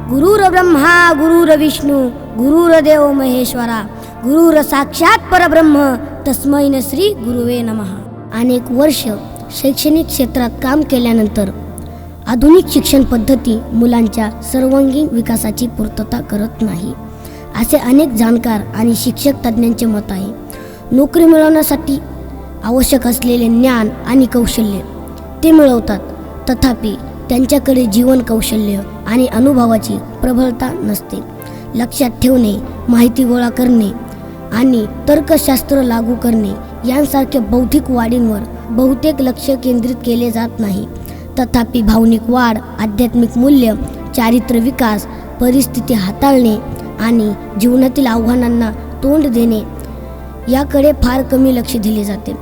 गुरुर ब्रह्मा गुरुर विष्णू गुरुर देव महेश्वरा गुरुर साक्षात परब्रह्म तस्मैन श्री गुरुवे नमः. अनेक वर्ष शैक्षणिक क्षेत्रात काम केल्यानंतर आधुनिक शिक्षण पद्धती मुलांच्या सर्वांगीण विकासाची पूर्तता करत नाही असे अनेक जाणकार आणि शिक्षक तज्ज्ञांचे मत आहे. नोकरी मिळवण्यासाठी आवश्यक असलेले ज्ञान आणि कौशल्य ते मिळवतात. तथापि त्यांच्याकडे जीवन कौशल्य आणि अनुभवाची प्रबलता नसते. लक्षात ठेवणे माहिती गोळा करणे आणि तर्कशास्त्र लागू करणे यांसारख्या बौद्धिक वाढींवर बहुतेक लक्ष केंद्रित केले जात नाही. तथापि भावनिक वाढ आध्यात्मिक मूल्य चारित्र्य विकास परिस्थिती हाताळणे आणि जीवनातील आव्हानांना तोंड देणे याकडे फार कमी लक्ष दिले जाते.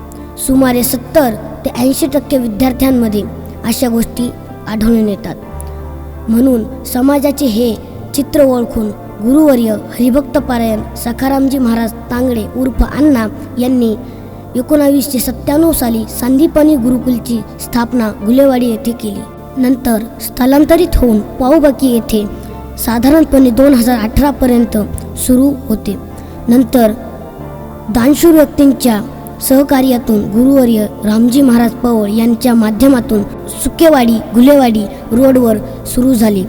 सुमारे सत्तर ते ऐंशी टक्के विद्यार्थ्यांमध्ये अशा गोष्टी आढळून येतात. म्हणून समाजाचे हे चित्र ओळखून गुरुवर्य हरिभक्त पारायण सखारामजी महाराज तांगडे उर्फ अण्णा यांनी एकोणावीसशे सत्त्याण्णव साली संदीपानी गुरुकुलची स्थापना गुलेवाडी येथे केली. नंतर स्थलांतरित होऊन पाऊबाकी येथे साधारणपणे दोन हजार अठरापर्यंत सुरू होते. नंतर दानशूर व्यक्तींच्या सहकार्यातून गुरुवर्य रामजी महाराज पवळ यांच्या माध्यमातून सुकेवाडी गुलेवाडी रोडवर सुरू झाली.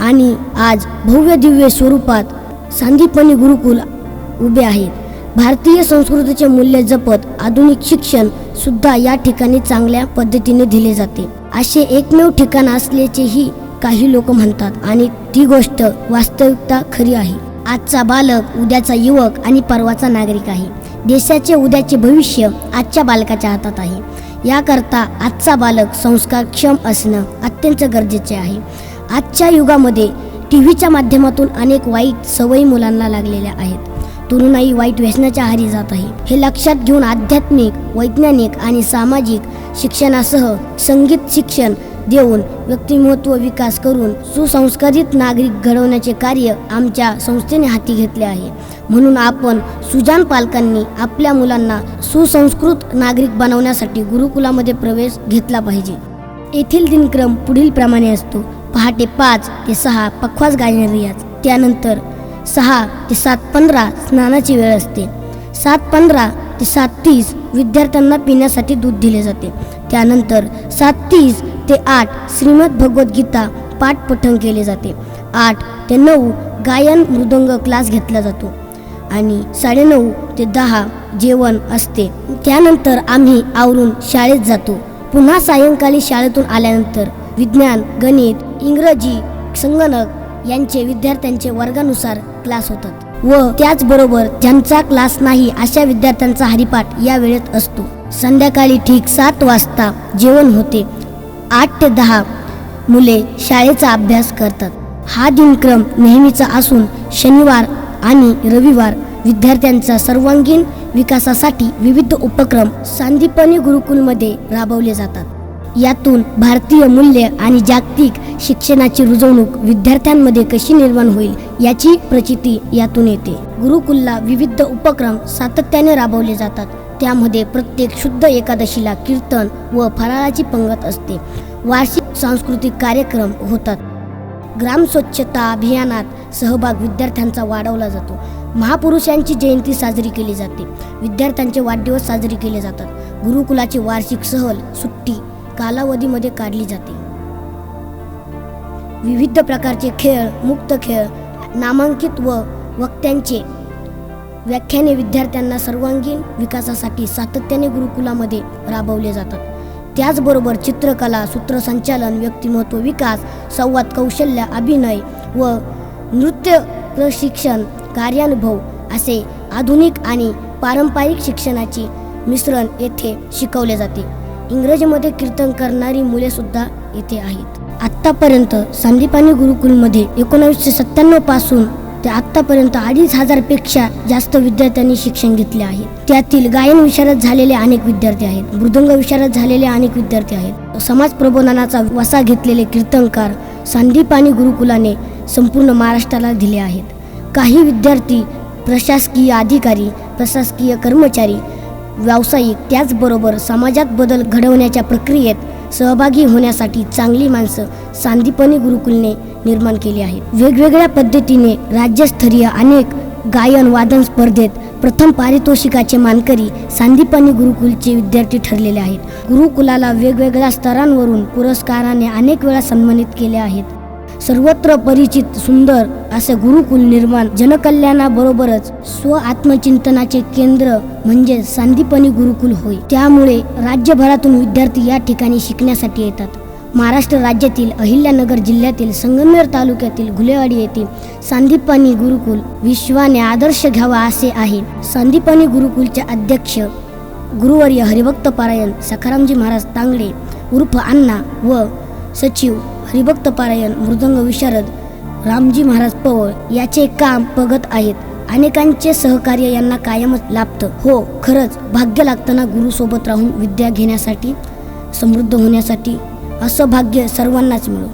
आणि आज भव्य दिव्य स्वरूपात सांदीपणी गुरुकुल उभे आहेत भारतीय संस्कृतीचे मूल्य जपत आधुनिक शिक्षण सुद्धा या ठिकाणी चांगल्या पद्धतीने दिले जाते. असे एकमेव ठिकाण असल्याचेही काही लोक म्हणतात आणि ती गोष्ट वास्तविकता खरी आहे. आजचा बालक उद्याचा युवक आणि परवाचा नागरिक आहे. देशाचे उद्याचे भविष्य आजच्या बालकाच्या हातात आहे. याकरता आजचा बालक संस्कारक्षम असणं अत्यंत गरजेचे आहे. आजच्या युगामध्ये टी व्हीच्या माध्यमातून अनेक वाईट सवयी मुलांना लागलेल्या आहेत. तरुणाई वाईट व्यसनाच्या आहारी जात आहे. हे लक्षात घेऊन आध्यात्मिक वैज्ञानिक आणि सामाजिक शिक्षणासह संगीत शिक्षण देऊन व्यक्तिमत्व विकास करून सुसंस्कारित नागरिक घडवण्याचे कार्य आमच्या संस्थेने हाती घेतले आहे. म्हणून आपण सुजान पालकांनी आपल्या मुलांना सुसंस्कृत नागरिक बनवण्यासाठी गुरुकुलामध्ये प्रवेश घेतला पाहिजे. येथील दिनक्रम पुढील प्रमाणे असतो. पहाटे पाच ते सहा पखवाज गायन रियाज त्यानंतर सहा ते सात पंधरा स्नानाची वेळ असते. सात पंधरा ते सात तीस विद्यार्थ्यांना पिण्यासाठी दूध दिले जाते. त्यानंतर सात तीस ते आठ श्रीमद भगवद्गीता पाठ पठण केले जाते. आठ ते नऊ गायन मृदंग क्लास घेतला जातो. आणि साडेनऊ ते दहा जेवण असते. त्यानंतर आम्ही आवरून शाळेत जातो. पुन्हा सायंकाळी शाळेतून आल्यानंतर विज्ञान गणित इंग्रजी संगणक यांचे विद्यार्थ्यांचे वर्गानुसार क्लास होतात. व त्याचबरोबर ज्यांचा क्लास नाही अशा विद्यार्थ्यांचा हरिपाठ या वेळेत असतो. संध्याकाळी ठीक सात वाजता जेवण होते. आठ ते दहा मुले शाळेचा अभ्यास करतात. हा दिनक्रम नेहमीचा असून शनिवार आणि रविवार विद्यार्थ्यांचा सर्वांगीण विकासासाठी विविध उपक्रम सांदीपनी गुरुकुलमध्ये राबवले जातात. यातून भारतीय मूल्य आणि जागतिक शिक्षणाची रुजवणूक विद्यार्थ्यांमध्ये कशी निर्माण होईल याची प्रचिती यातून येते. गुरुकुलला विविध उपक्रम सातत्याने राबवले जातात. त्यामध्ये प्रत्येक शुद्ध एकादशीला कीर्तन व फराळाची पंगत असते. वार्षिक सांस्कृतिक कार्यक्रम होतात. ग्राम स्वच्छता अभियानात सहभाग विद्यार्थ्यांचा वाढवला जातो. महापुरुषांची जयंती साजरी केली जाते. विद्यार्थ्यांचे वाढदिवस साजरे केले जातात. गुरुकुलाची वार्षिक सहल सुट्टी कालावधीमध्ये काढली जाते. विविध प्रकारचे खेळ मुक्त खेळ नामांकित व वक्त्यांचे व्याख्याने विद्यार्थ्यांना सर्वांगीण विकासासाठी सातत्याने गुरुकुलामध्ये राबवले जातात. त्याचबरोबर चित्रकला सूत्रसंचालन व्यक्तिमत्व विकास संवाद कौशल्य अभिनय व नृत्य प्रशिक्षण कार्यानुभव असे आधुनिक आणि पारंपरिक शिक्षणाचे मिश्रण येथे शिकवले जाते. इंग्रजीमध्ये कीर्तन करणारी मुलेसुद्धा येथे आहेत. आत्तापर्यंत संदीपानी गुरुकुलमध्ये एकोणावीसशे सत्त्याण्णव ते आत्तापर्यंत अडीच हजारपेक्षा जास्त विद्यार्थ्यांनी शिक्षण घेतले आहे. त्यातील गायन विशारद झालेले अनेक विद्यार्थी आहेत. मृदंग विशारद झालेले अनेक विद्यार्थी आहेत. समाज प्रबोधनाचा वसा घेतलेले कीर्तनकार संदीप आणि गुरुकुलाने संपूर्ण महाराष्ट्राला दिले आहेत. काही विद्यार्थी प्रशासकीय अधिकारी प्रशासकीय कर्मचारी व्यावसायिक त्याचबरोबर समाजात बदल घडवण्याच्या प्रक्रियेत सहभागी होण्यासाठी चांगली माणसं सांदीपनी गुरुकुलने निर्माण केली आहेत. वेगवेगळ्या पद्धतीने राज्यस्तरीय अनेक गायन वादन स्पर्धेत प्रथम पारितोषिकाचे मानकरी सांदीपनी गुरुकुलचे विद्यार्थी ठरलेले आहेत. गुरुकुलाला वेगवेगळ्या स्तरांवरून पुरस्काराने अनेक वेळा सन्मानित केले आहेत. सर्वत्र परिचित सुंदर असे गुरुकुल निर्माण जनकल्याणाबरोबरच स्व आत्मचिंतनाचे केंद्र म्हणजे सांदीपनी गुरुकुल होय. त्यामुळे राज्यभरातून विद्यार्थी या ठिकाणी शिकण्यासाठी येतात. महाराष्ट्र राज्यातील अहिल्यानगर जिल्ह्यातील संगमेर तालुक्यातील घुलेवाडी येथे सांदीपानी गुरुकुल विश्वाने आदर्श घ्यावा असे आहे. सांदीपानी गुरुकुलचे अध्यक्ष गुरुवर्य हरिभक्त पारायण सखारामजी महाराज तांगडे उर्फ अण्णा व सचिव हरिभक्त पारायण मृदंग विशारद रामजी महाराज पवळ याचे काम बघत आहेत. अनेकांचे सहकार्य यांना कायमच लाभतं. हो खरंच भाग्य लागताना गुरुसोबत राहून विद्या घेण्यासाठी समृद्ध होण्यासाठी असं भाग्य सर्वांनाच मिळो.